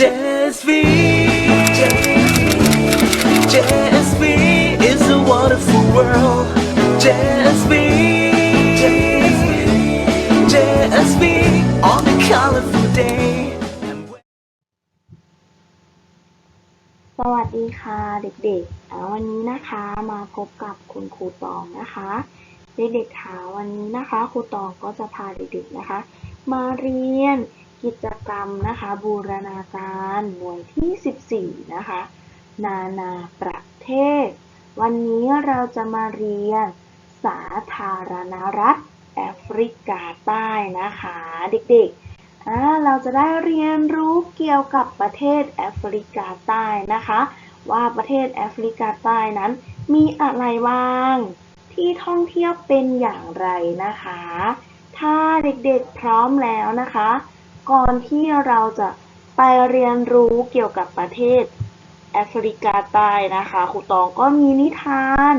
JSV, JSV is a wonderful world. JSV, JSV on a colorful day. สวัสดีค่ะเด็กๆ วันนี้นะคะมาพบกับคุณครูตองนะคะ เด็กๆค่ะวันนี้นะคะครูตองก็จะพาเด็กๆนะคะ มาเรียน กิจกรรมนะคะ บูรณาการหน่วยที่ 14 นะคะ นานาประเทศ วันนี้เราจะมาเรียนสาธารณรัฐแอฟริกาใต้นะคะ เด็กๆ เราจะได้เรียนรู้เกี่ยวกับประเทศแอฟริกาใต้นะคะ ว่าประเทศแอฟริกาใต้นั้น มีอะไรบ้างที่ท่องเที่ยวเป็นอย่างไรนะคะ ถ้าเด็กๆพร้อมแล้วนะคะ ก่อนที่เราจะไปเรียนรู้เกี่ยวกับประเทศแอฟริกาใต้นะคะครูตองก็มีนิทาน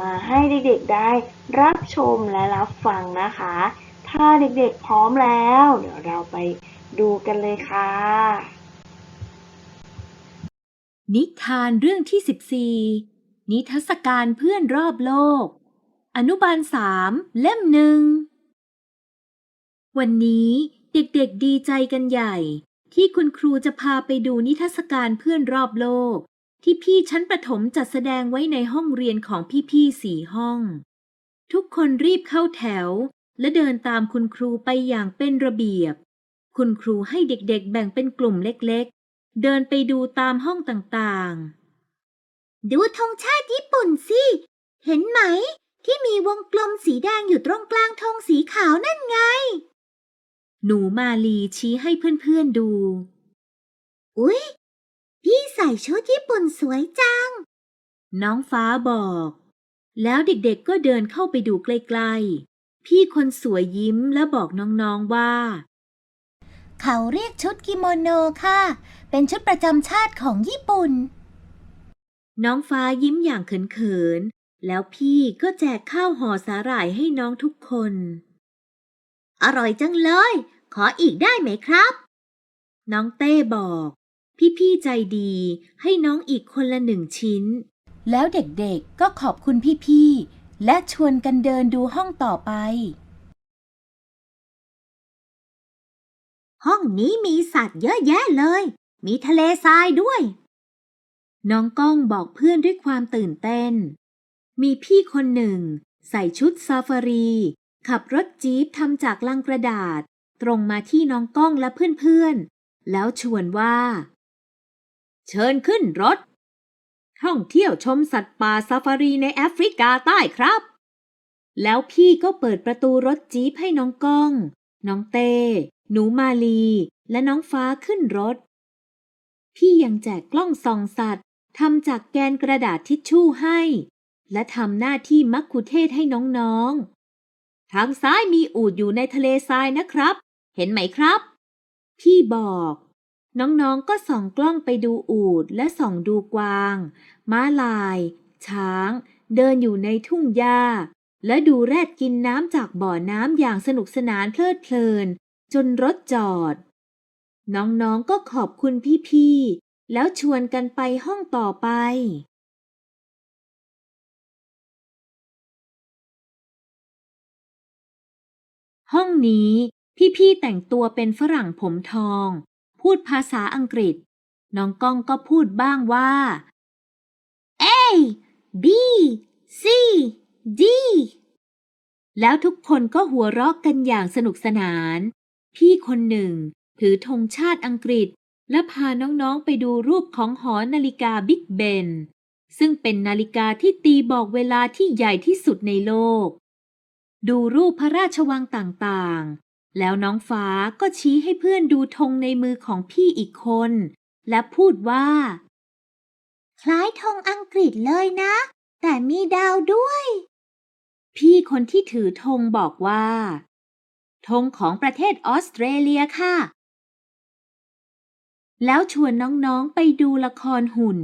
มาให้เด็กๆได้รับชมและรับฟังนะคะ ถ้าเด็กๆพร้อมแล้ว เดี๋ยวเราไปดูกันเลยค่ะ นิทานเรื่องที่ 14 นิทรรศการเพื่อนรอบโลก อนุบาลสามเล่มหนึ่ง วันนี้ เด็กๆดีใจกันใหญ่ ที่คุณครูจะพาไปดูนิทรรศการเพื่อนรอบโลก ที่พี่ชั้นประถมจัดแสดงไว้ในห้องเรียนของพี่ๆสี่ห้อง ทุกคนรีบเข้าแถว และเดินตามคุณครูไปอย่างเป็นระเบียบ คุณครูให้เด็กๆแบ่งเป็นกลุ่มเล็กๆ เดินไปดูตามห้องต่างๆ ดูธงชาติญี่ปุ่นสิ เห็นไหม ที่มีวงกลมสีแดงอยู่ตรงกลางธงสีขาวนั่นไง หนูมาลีชี้ให้เพื่อนๆดู อุ๊ย พี่ใส่ชุดญี่ปุ่นสวยจัง น้องฟ้าบอก แล้วเด็กๆก็เดินเข้าไปดูใกล้ๆ พี่คนสวยยิ้มและบอกน้องๆว่า เขาเรียกชุดกิโมโนค่ะ เป็นชุดประจำชาติของญี่ปุ่น น้องฟ้ายิ้มอย่างเขินๆ แล้วพี่ก็แจกข้าวห่อสาหร่ายให้น้องทุกคน อร่อยจังเลย ขออีกได้ไหมครับ น้องเต้บอก พี่ๆใจดีให้น้องอีกคนละหนึ่งชิ้น แล้วเด็กๆก็ขอบคุณพี่ๆ และชวนกันเดินดูห้องต่อไป ห้องนี้มีสัตว์เยอะแยะเลย มีทะเลทรายด้วย น้องก้องบอกเพื่อนด้วยความตื่นเต้น มีพี่คนหนึ่ง ใส่ชุดซาฟารี ขับรถจี๊ปทำจากลังกระดาษ ตรงมาที่น้องก้องและเพื่อนๆ แล้วชวนว่า เชิญขึ้นรถ ท่องเที่ยวชมสัตว์ป่าซาฟารีในแอฟริกาใต้ครับ แล้วพี่ก็เปิดประตูรถจี๊ปให้น้องก้อง น้องเต้ หนูมาลี และน้องฟ้าขึ้นรถ พี่ยังแจกกล้องส่องสัตว์ทำจากแกนกระดาษทิชชู่ให้ และทำหน้าที่มักคุเทศให้น้องๆทางซ้ายมีอูฐอยู่ในทะเลทรายนะครับ เห็นไหมครับ พี่บอก น้องๆก็ส่องกล้องไปดูอูฐและส่องดูกวาง ม้าลาย ช้าง เดินอยู่ในทุ่งหญ้า และดูแรดกินน้ำจากบ่อน้ำอย่างสนุกสนานเพลิดเพลิน จนรถจอด น้องๆก็ขอบคุณพี่ๆ แล้วชวนกันไปห้องต่อไปห้องนี้ พี่ๆแต่งตัวเป็นฝรั่งผมทอง พูดภาษาอังกฤษ น้องก้องก็พูดบ้างว่า A B C D แล้วทุกคนก็หัวเราะกันอย่างสนุกสนาน พี่คนหนึ่ง ถือธงชาติอังกฤษ และพาน้องๆไปดูรูปของหอนาฬิกาบิ๊กเบน ซึ่งเป็นนาฬิกาที่ตีบอกเวลาที่ใหญ่ที่สุดในโลก ดูรูปพระราชวังต่างๆ แล้วน้องฟ้าก็ชี้ให้เพื่อนดูธงในมือของพี่อีกคน และพูดว่า คล้ายธงอังกฤษเลยนะ แต่มีดาวด้วย พี่คนที่ถือธงบอกว่าธงของประเทศออสเตรเลียค่ะ แล้วชวนน้องๆไปดูละครหุ่น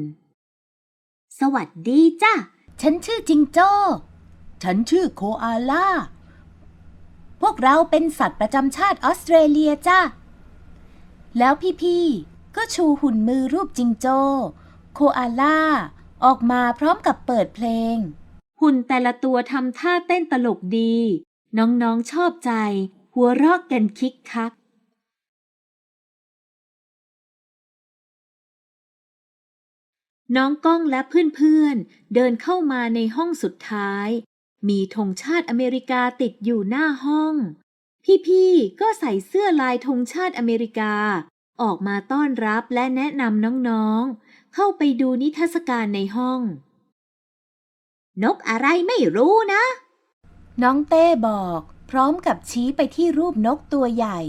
สวัสดีจ้ะ ฉันชื่อจิงโจ้ ฉันชื่อโคอาล่า พวกเราเป็นสัตว์ประจำชาติออสเตรเลียจ้ะแล้วพี่ๆ ก็ชูหุ่นมือรูปจิงโจ้ โคอาล่า ออกมาพร้อมกับเปิดเพลง หุ่นแต่ละตัวทำท่าเต้นตลกดี น้องๆชอบใจ หัวเราะกันคิกคักน้องก้องและเพื่อนๆเดินเข้ามาในห้องสุดท้าย มีธงชาติอเมริกาติดอยู่หน้าห้อง พี่ๆ ก็ใส่เสื้อลายธงชาติอเมริกา ออกมาต้อนรับและแนะนำน้องๆ เข้าไปดูนิทรรศการในห้อง นกอะไรไม่รู้นะ น้องเต้บอก พร้อมกับชี้ไปที่รูปนกตัวใหญ่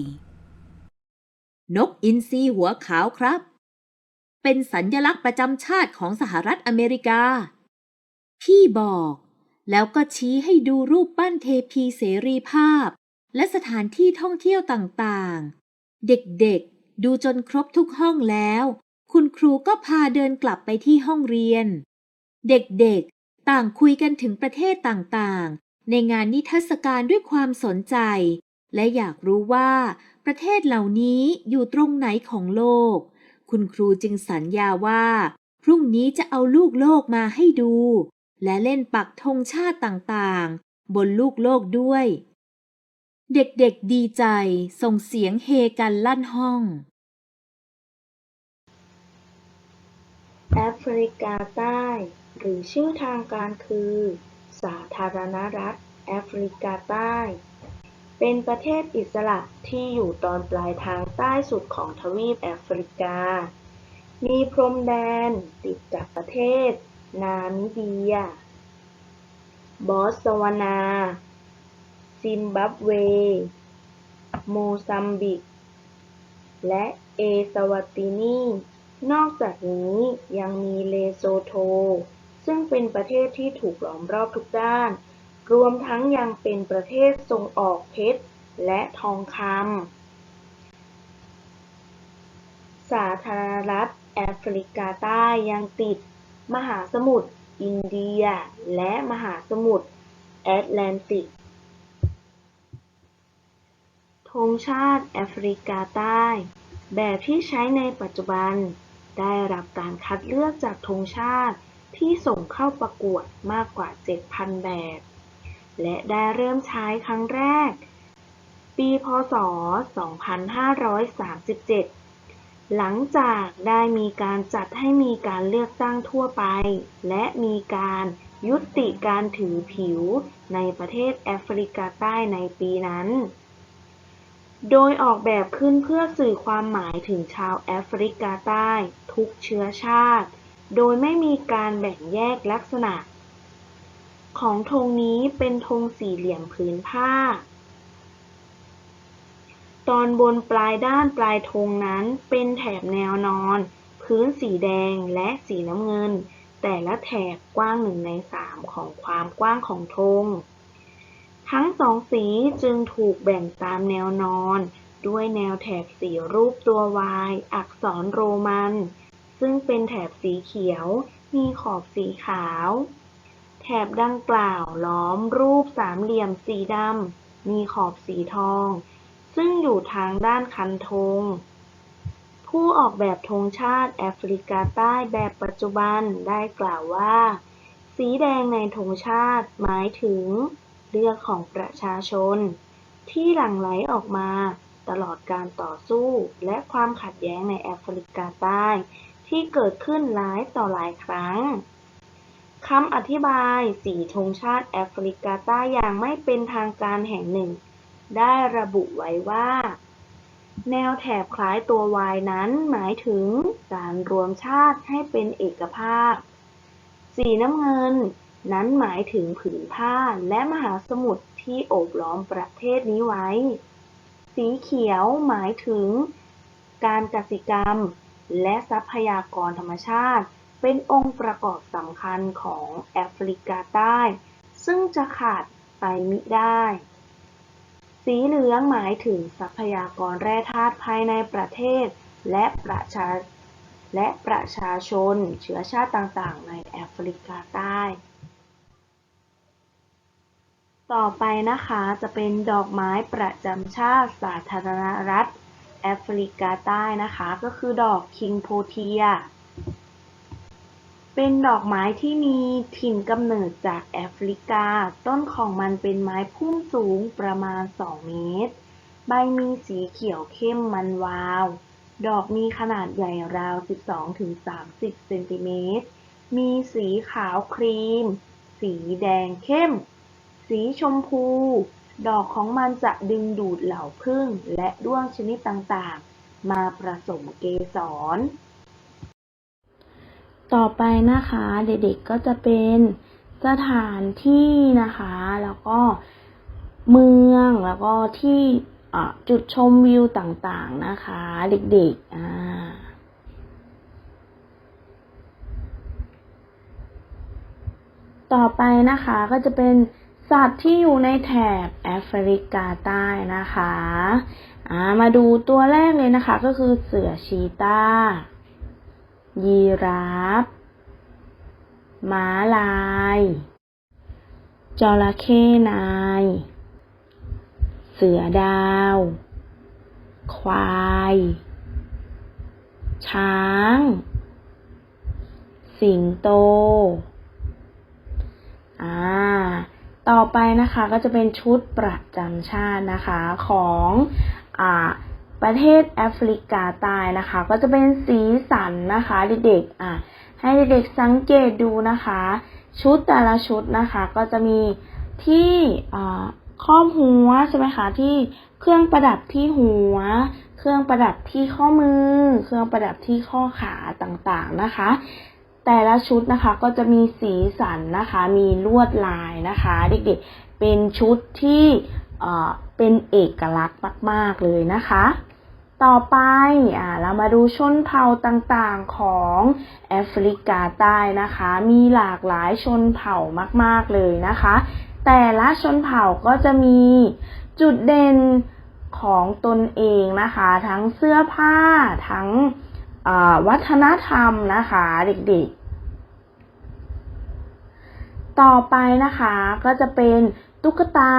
นกอินทรีหัวขาวครับ เป็นสัญญลักษณ์ประจำชาติของสหรัฐอเมริกา พี่บอก แล้วก็ชี้ให้ดูรูปปั้นเทพีเสรีภาพ และสถานที่ท่องเที่ยวต่างๆ เด็กๆ ดูจนครบทุกห้องแล้ว คุณครูก็พาเดินกลับไปที่ห้องเรียน เด็กๆ ต่างคุยกันถึงประเทศต่างๆ ในงานนิทรรศการด้วยความสนใจ และอยากรู้ว่า ประเทศเหล่านี้อยู่ตรงไหนของโลก คุณครูจึงสัญญาว่า พรุ่งนี้จะเอาลูกโลกมาให้ดู และเล่นปักธงชาติต่างๆ บนลูกโลกด้วย เด็กๆดีใจส่งเสียงเฮกันลั่นห้อง แอฟริกาใต้ หรือชื่อทางการคือ สาธารณรัฐ แอฟริกาใต้ เป็นประเทศอิสระที่อยู่ตอนปลายทางใต้สุดของทวีปแอฟริกา มีพรมแดนติดกับประเทศ นามิเบีย บอสวานา ซิมบับเว โมซัมบิก และเอสวาตินี นอกจากนี้ยังมีเลโซโท ซึ่งเป็นประเทศที่ถูกล้อมรอบทุกด้าน รวมทั้งยังเป็นประเทศส่งออกเพชรและทองคำ สาธารณรัฐแอฟริกาใต้ยังติด มหาสมุทรอินเดีย และมหาสมุทรแอตแลนติก ธงชาติแอฟริกาใต้ แบบที่ใช้ในปัจจุบัน ได้รับการคัดเลือกจากธงชาติที่ส่งเข้าประกวดมากกว่า 7,000 แบบ และได้เริ่มใช้ครั้งแรก ปี พ.ศ.2537 หลังจากได้มีการจัดให้มีการเลือกตั้งทั่วไป และมีการยุติการถือผิวในประเทศแอฟริกาใต้ในปีนั้น โดยออกแบบขึ้นเพื่อสื่อความหมายถึงชาวแอฟริกาใต้ ทุกเชื้อชาติ โดยไม่มีการแบ่งแยกลักษณะ ของธงนี้เป็นธงสี่เหลี่ยมผืนผ้า ตอนบนปลายด้านปลายธงนั้นเป็นแถบแนวนอน พื้นสีแดงและสีน้ำเงิน แต่ละแถบกว้างหนึ่งในสามของความกว้างของธง ทั้งสองสีจึงถูกแบ่งตามแนวนอน ด้วยแนวแถบสีรูปตัว Y อักษรโรมัน ซึ่งเป็นแถบสีเขียว มีขอบสีขาว แถบดังกล่าวล้อมรูปสามเหลี่ยมสีดำ มีขอบสีทอง ซึ่งอยู่ทางด้านคันธง ผู้ออกแบบธงชาติแอฟริกาใต้แบบปัจจุบันได้กล่าวว่า สีแดงในธงชาติหมายถึง เลือดของประชาชน ที่หลั่งไหลออกมาตลอดการต่อสู้และความขัดแย้งในแอฟริกาใต้ ที่เกิดขึ้นหลายต่อหลายครั้งคำอธิบายสีธงชาติแอฟริกาใต้อย่างไม่เป็นทางการแห่งหนึ่ง ได้ระบุไว้ว่า แนวแถบคล้ายตัววายนั้นหมายถึงการรวมชาติให้เป็นเอกภาพ สีน้ำเงิน นั้นหมายถึงผืนผ้าและมหาสมุทรที่โอบล้อมประเทศนี้ไว้ สีเขียวหมายถึง การกสิกรรม และทรัพยากรธรรมชาติ เป็นองค์ประกอบสำคัญของแอฟริกาใต้ ซึ่งจะขาดไปมิได้ สีเหลืองหมายถึงทรัพยากรแร่ธาตุภายในประเทศ และประชาและประชาชนเชื้อชาติต่างๆ ในแอฟริกาใต้ ต่อไปนะคะจะเป็นดอกไม้ประจำชาติสาธารณรัฐแอฟริกาใต้นะคะ ก็คือดอกคิงโพเทีย เป็นดอกไม้ที่มีถิ่นกำเนิดจากแอฟริกา ต้นของมันเป็นไม้พุ่มสูงประมาณ 2 เมตร ใบมีสีเขียวเข้มมันวาว ดอกมีขนาดใหญ่ราว 12-30 เซนติเมตร มีสีขาวครีม สีแดงเข้ม สีชมพู ดอกของมันจะดึงดูดเหล่าผึ้งและด้วงชนิดต่างๆ มาผสมเกสร ต่อไปนะคะเด็กๆก็จะเป็นสถานที่นะคะ แล้วก็เมืองแล้วก็ที่จุดชมวิวต่างๆนะคะ เด็กๆอ่าต่อไปนะคะก็จะเป็นสัตว์ที่อยู่ในแถบแอฟริกาใต้นะคะามาดูตัวแรกเลยนะคะก็คือเสือชีตา ยีราฟม้าลายจระเข้นาย เสือดาว ควาย ช้าง สิงโต อ่า ต่อไปนะคะก็จะเป็นชุดประจำชาตินะคะของ อ่า ประเทศแอฟริกาใต้นะคะ ก็จะเป็นสีสันนะคะเด็กๆอะให้เด็กๆสังเกตดูนะคะ ชุดแต่ละชุดนะคะ ก็จะมีที่อ่าครอหัวใช่ไหมคะที่เครื่องประดับที่หัว เครื่องประดับที่ข้อมือ เครื่องประดับที่ข้อขาต่างๆนะคะ แต่ละชุดนะคะก็จะมีสีสันนะคะ มีลวดลายนะคะ เด็กๆเป็นชุดที่เป็นเอกลักษณ์มาก ๆ เลยนะคะ ต่อไปอ่าเรามาดูชนเผ่าต่างๆของแอฟริกาใต้นะคะ มีหลากหลายชนเผ่ามากๆเลยนะคะ แต่ละชนเผ่าก็จะมีจุดเด่นของตนเองนะคะ ทั้งเสื้อผ้าทั้งวัฒนธรรมนะคะเด็กๆ ต่อไปนะคะก็จะเป็นตุ๊กตา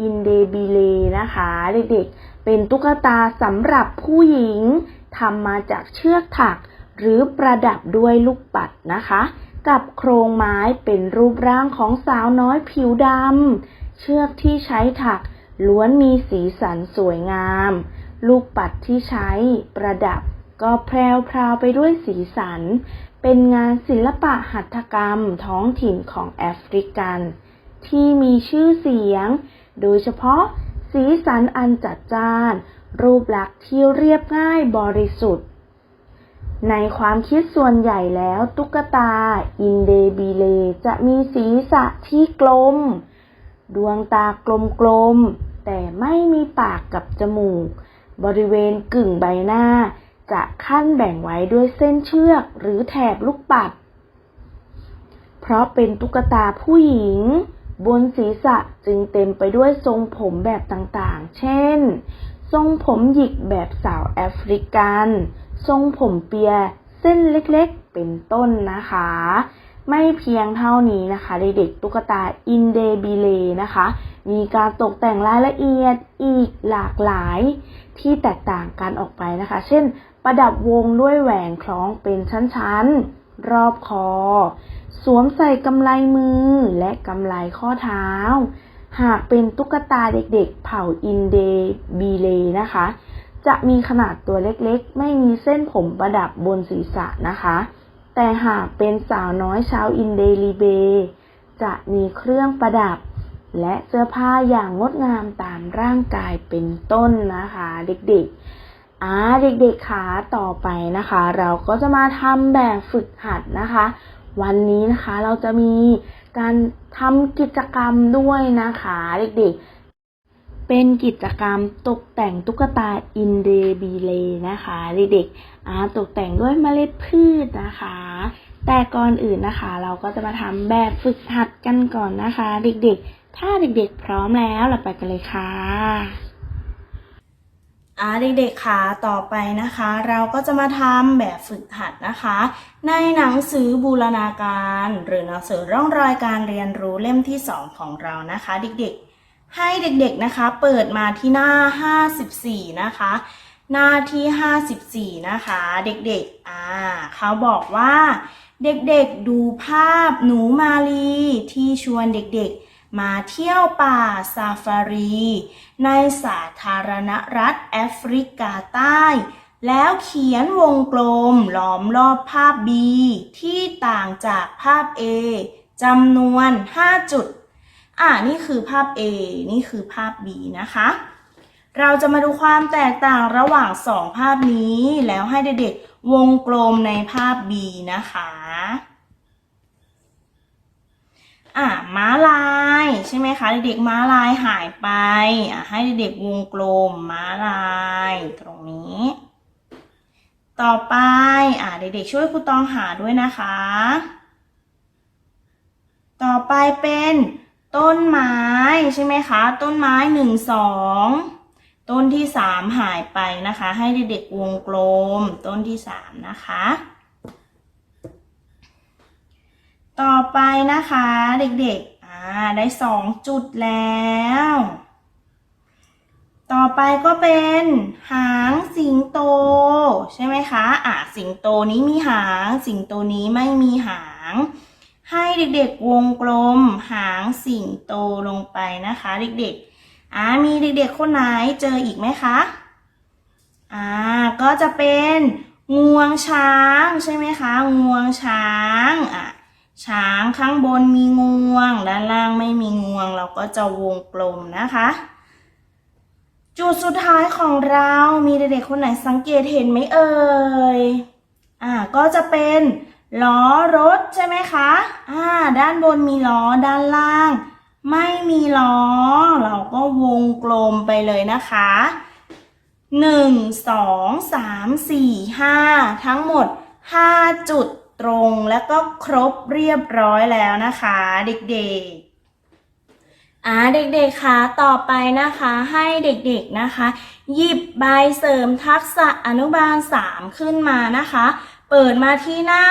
อินเดบิเลนะคะ เด็กๆ เป็นตุ๊กตาสำหรับผู้หญิงทำมาจากเชือกถัก หรือประดับด้วยลูกปัดนะคะ กับโครงไม้เป็นรูปร่างของสาวน้อยผิวดำเชือกที่ใช้ถักล้วนมีสีสันสวยงาม ลูกปัดที่ใช้ประดับก็แพรวพราวไปด้วยสีสัน เป็นงานศิลปะหัตถกรรมท้องถิ่นของแอฟริกัน ที่มีชื่อเสียง โดยเฉพาะ สีสันอันจัดจ้าน รูปลักษณ์ที่เรียบง่ายบริสุทธิ์ ในความคิดส่วนใหญ่แล้วตุ๊กตา อินเดบิเล จะมีศีรษะที่กลม ดวงตากลมๆ แต่ไม่มีปากกับจมูก บริเวณกึ่งใบหน้า จะขั้นแบ่งไว้ด้วยเส้นเชือกหรือแถบลูกปัด เพราะเป็นตุ๊กตาผู้หญิง บนศีรษะจึงเต็มไปด้วยทรงผมแบบต่างๆ เช่น ทรงผมหยิกแบบสาวแอฟริกัน ทรงผมเปียเส้นเล็กๆ เป็นต้นนะคะ ไม่เพียงเท่านี้นะคะเด็กๆตุ๊กตาอินเดบิเลนะคะ มีการตกแต่งรายละเอียดอีกหลากหลายที่แตกต่างกันออกไปนะคะ เช่น ประดับวงด้วยแหวนคล้องเป็นชั้นๆ รอบคอ สวมใส่กำไลมือและกำไลข้อเท้า หากเป็นตุ๊กตาเด็กๆ เผ่าอินเดบีเลนะคะ จะมีขนาดตัวเล็กๆ ไม่มีเส้นผมประดับบนศีรษะนะคะ แต่หากเป็นสาวน้อยชาวอินเดลีเบ จะมีเครื่องประดับและเสื้อผ้าอย่างงดงามตามร่างกายเป็นต้นนะคะ เด็กๆ อ่าเด็กๆขาต่อไปนะคะ เราก็จะมาทำแบบฝึกหัดนะคะ วันนี้นะคะเราจะมีการทำกิจกรรมด้วยนะคะ เด็กๆ เป็นกิจกรรมตกแต่งตุ๊กตาอินเดบีเลนะคะ เด็กๆอ่าตกแต่งด้วยเมล็ดพืชนะคะ แต่ก่อนอื่นนะคะ เราก็จะมาทำแบบฝึกหัดกันก่อนนะคะ เด็กๆ ถ้าเด็กๆ พร้อมแล้วเราไปกันเลยค่ะ อ่าเด็กๆค่ะต่อไปนะคะ เราก็จะมาทำแบบฝึกหัดนะคะ ในหนังสือบูรณาการ หรือหนังสือร่องรอยการเรียนรู้เล่มที่ 2 ของเรานะคะ เด็กๆ ให้เด็กๆนะคะ เปิดมาที่หน้า 54 นะคะ หน้าที่ 54 นะคะ เด็กๆอ่าเขาบอกว่า เด็กๆดูภาพหนูมาลีที่ชวนเด็กๆ มาเที่ยวป่าซาฟารี ในสาธารณรัฐแอฟริกาใต้ แล้วเขียนวงกลมล้อมรอบภาพ B ที่ต่างจากภาพ A จำนวน 5 จุด อ่านี่คือภาพ A นี่คือภาพ B นะคะ เราจะมาดูความแตกต่างระหว่างสองภาพนี้ แล้วให้เด็กๆวงกลมในภาพ B นะคะ อะม้าลายใช่ไหมคะ เด็กๆม้าลายหายไปอะให้เด็กๆวงกลมม้าลายตรงนี้ ต่อไปอะเด็กๆช่วยครูตองหาด้วยนะคะ ต่อไปเป็นต้นไม้ใช่ไหมคะ ต้นไม้หนึ่งสองต้นที่สามหายไปนะคะ ให้เด็กๆวงกลม ต้นที่สามนะคะ ต่อไปนะคะเด็กๆอ่าได้สองจุดแล้ว ต่อไปก็เป็นหางสิงโต ใช่ไหมคะอะสิงโตนี้มีหาง สิงโตนี้ไม่มีหาง ให้เด็กๆวงกลมหางสิงโตลงไปนะคะ เด็กๆอ่ามีเด็กๆคนไหนเจออีกไหมคะอ่าก็จะเป็นงวงช้างใช่ไหมคะ งวงช้างอะ ช้างข้างบนมีงวง ด้านล่างไม่มีงวง เราก็จะวงกลมนะคะ จุดสุดท้ายของเรามีเด็กๆคนไหนสังเกตเห็นไหมเอ่ยอ่าก็จะเป็นล้อรถใช่ไหมคะอ่าด้านบนมีล้อด้านล่าง ไม่มีล้อ เราก็วงกลมไปเลยนะคะหนึ่งสองสามสี่ห้าทั้งหมดห้าจุด ตรงแล้วก็ครบเรียบร้อยแล้วนะคะ เด็กๆอ่าเด็กๆคะต่อไปนะคะให้เด็กๆนะคะ หยิบใบเสริมทักษะอนุบาล 3 ขึ้นมานะคะ เปิดมาที่หน้า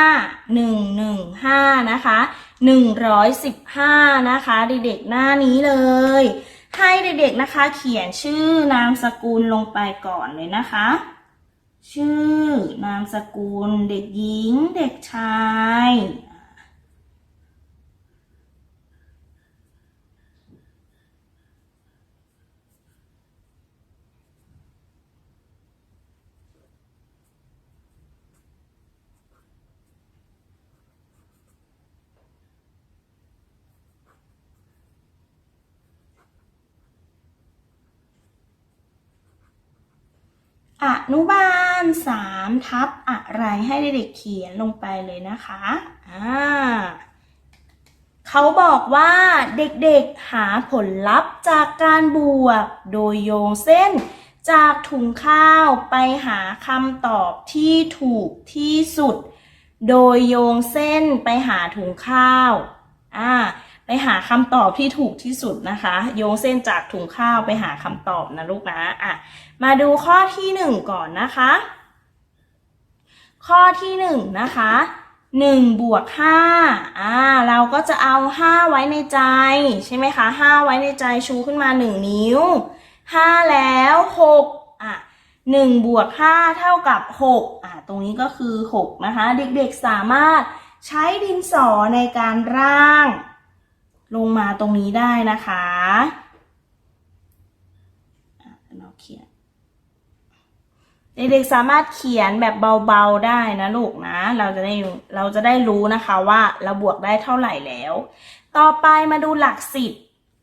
115 115 นะคะ 115 นะคะ เด็กๆหน้านี้เลย ให้เด็กๆนะคะเขียนชื่อนามสกุลลงไปก่อนเลยนะคะ ชื่อนามสกุล เด็กหญิง เด็กชาย อนุบาลสามทับอะไรให้เด็กๆเขียนลงไปเลยนะคะอ่าเขาบอกว่าเด็กๆหาผลลัพธ์จากการบวก โดยโยงเส้น จากถุงข้าวไปหาคำตอบที่ถูกที่สุด โดยโยงเส้นไปหาถุงข้าวอ่า ไปหาคำตอบที่ถูกที่สุดนะคะ โยงเส้นจากถุงข้าวไปหาคำตอบนะลูกนะอะมาดูข้อที่หนึ่งก่อนนะคะ ข้อที่หนึ่งนะคะหนึ่งบวกห้าอ่า เราก็จะเอาห้าไว้ในใจ ใช่ไหมคะห้าไว้ในใจชูขึ้นมาหนึ่งนิ้วห้าแล้วหกอะหนึ่งบวกห้าเท่ากับหกอะตรงนี้ก็คือหกนะคะ เด็กๆสามารถใช้ดินสอในการร่าง ลงมาตรงนี้ได้นะคะเราเขียนเด็กๆสามารถเขียนแบบเบาๆได้นะลูกนะ เราจะได้เราจะได้รู้นะคะว่าเราบวกได้เท่าไหร่แล้ว ต่อไปมาดูหลักสิบ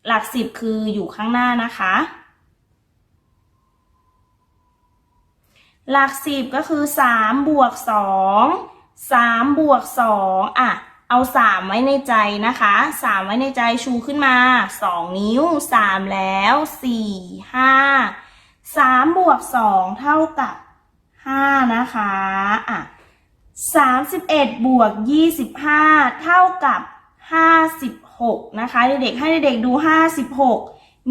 หลักสิบคืออยู่ข้างหน้านะคะ หลักสิบก็คือสามบวกสองสามบวกสองอะ เอาสามไว้ในใจนะคะสามไว้ในใจชูขึ้นมาสองนิ้วสามแล้วสี่ห้าสามบวกสองเท่ากับห้านะคะอะสามสิบเอ็ดบวกยี่สิบห้าเท่ากับห้าสิบหกนะคะเด็กๆให้เด็กๆดูห้าสิบหก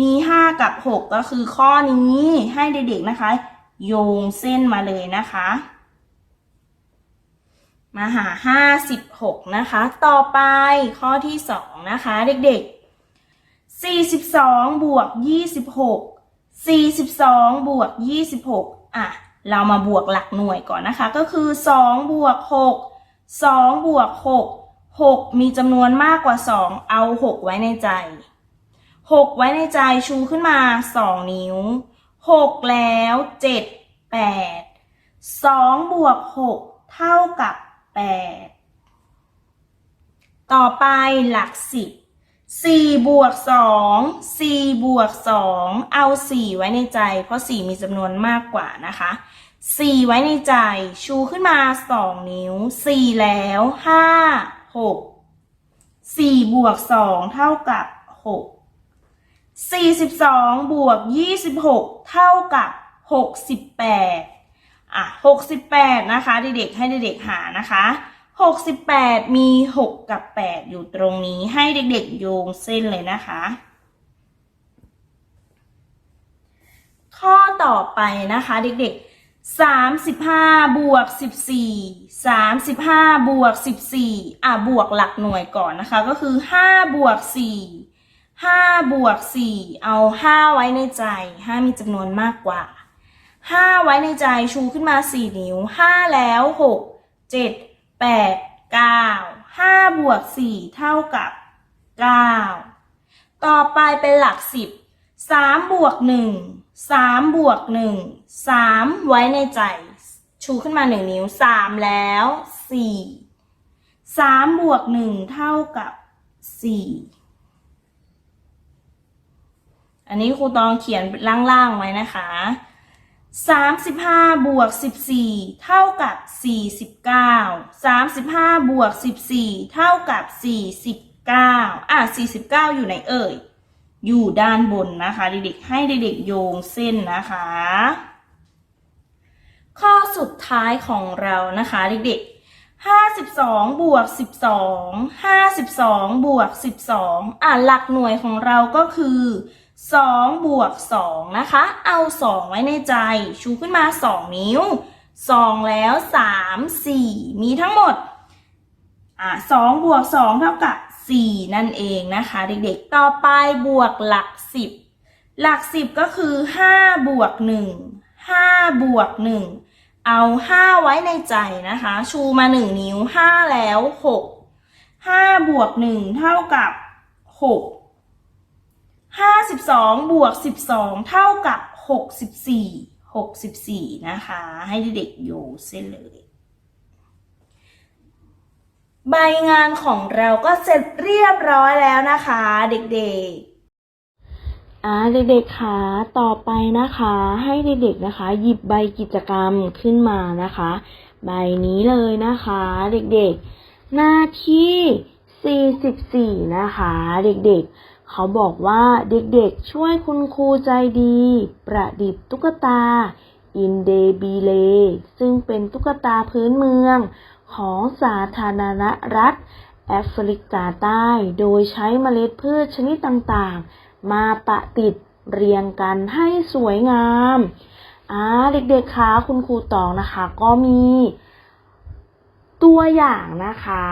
มีห้ากับหกก็คือข้อนี้ให้เด็กๆนะคะ โยงเส้นมาเลยนะคะ มาหาห้าสิบหกนะคะ ต่อไปข้อที่สองนะคะ เด็กๆสี่สิบสองบวกยี่สิบหก42 บวก 26 อะ เรามาบวกหลักหน่วยก่อนนะคะ ก็คือ 2 บวก 6 2 บวก 6 6 มีจำนวนมากกว่า 2 เอา 6 ไว้ในใจ 6 ไว้ในใจชูขึ้นมา 2 นิ้ว 6 แล้ว 7 8 2 บวก 6 เท่ากับ 8ต่อไปหลัก10 4บวก2 4บวก2เอา4ไว้ในใจ เพราะ4มีจำนวนมากกว่านะคะ4ไว้ในใจ ชูขึ้นมา2นิ้ว4แล้ว5 6 4บวก2เท่ากับ6 42บวก26เท่ากับ68 อะ68นะคะเด็กๆให้เด็กๆหานะคะ68มี6กับ8อยู่ตรงนี้ให้เด็กๆโยงเส้นเลยนะคะ ข้อต่อไปนะคะเด็กๆ35บวก14 35บวก14อะบวกหลักหน่วยก่อนนะคะ ก็คือ5บวก4 5บวก4เอา5ไว้ในใจ5มีจำนวนมากกว่า 5ไว้ในใจชูขึ้นมา4นิ้ว5แล้ว6 7 8 9 5บวก4เท่ากับ9ต่อไปเป็นหลัก10 3บวก1 3บวก1 3ไว้ในใจ ชูขึ้นมา1นิ้ว3แล้ว4 3บวก1เท่ากับ4อันนี้ครูตองเขียนล่างๆไว้นะคะ 35บวก14 เท่ากับ 49 35บวก14 เท่ากับ 49 อะ 49 อยู่ไหนเอ่ย อยู่ด้านบนนะคะ เด็กๆ ให้เด็กๆ โยงเส้นนะคะ ข้อสุดท้ายของเรานะคะ เด็กๆ 52บวก12 52บวก12 อะ หลักหน่วยของเราก็คือ 2 บวก 2 นะคะ เอา 2 ไว้ในใจ ชูขึ้นมา 2 นิ้ว 2 แล้ว 3 4 มีทั้งหมดอะ2บวก 2 เท่ากับ 4 นั่นเองนะคะ เด็กๆ ต่อไปบวกหลัก 10 หลัก 10 ก็คือ 5 บวก 1 5 บวก 1 เอา 5 ไว้ในใจนะคะ ชูมา 1 นิ้ว 5 แล้ว 6 5 บวก 1 เท่ากับ 6 52 บวก 12 เท่ากับ 64 64 นะคะ ให้เด็กๆโยงเส้นเลย ใบงานของเราก็เสร็จเรียบร้อยแล้วนะคะ เด็กๆ่าเด็กๆคะต่อไปนะคะ ให้เด็กๆนะคะ หยิบใบกิจกรรมขึ้นมานะคะ ใบนี้เลยนะคะ เด็กๆ หน้าที่ 44 นะคะ เด็กๆ เขาบอกว่าเด็กๆช่วยคุณครูใจดี ประดิษฐ์ตุ๊กตา อินเดบีเล ซึ่งเป็นตุ๊กตาพื้นเมืองของสาธารณรัฐ แอฟริกาใต้ โดยใช้เมล็ดพืชชนิดต่างๆ มาปะติดเรียงกันให้สวยงามอ่าเด็กๆคะคุณครูตองนะคะ ก็มีตัวอย่างนะคะ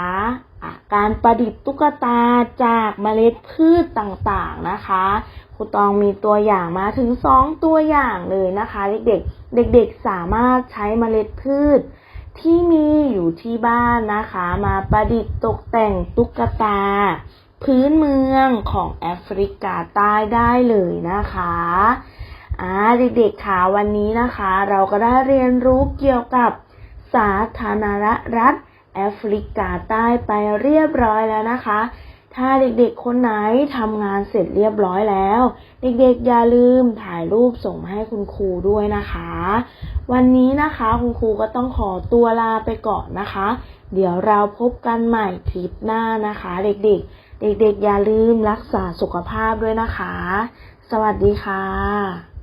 อะ การประดิษฐ์ตุ๊กตาจากเมล็ดพืชต่างๆนะคะครูตองมีตัวอย่างมาถึงสองตัวอย่างเลยนะคะ เด็กๆ เด็กๆ สามารถใช้เมล็ดพืชที่มีอยู่ที่บ้านนะคะ มาประดิษฐ์ตกแต่งตุ๊กตา พื้นเมืองของแอฟริกาใต้ได้เลยนะคะอ่าเด็กๆค่ะวันนี้นะคะ เราก็ได้เรียนรู้เกี่ยวกับสาธารณรัฐ แอฟริกาใต้ไปเรียบร้อยแล้วนะคะ ถ้าเด็กๆคนไหนทำงานเสร็จเรียบร้อยแล้ว เด็กๆอย่าลืมถ่ายรูปส่งมาให้คุณครูด้วยนะคะ วันนี้นะคะคุณครูก็ต้องขอตัวลาไปก่อนนะคะ เดี๋ยวเราพบกันใหม่คลิปหน้านะคะ เด็กๆ เด็กๆอย่าลืมรักษาสุขภาพด้วยนะคะ สวัสดีค่ะ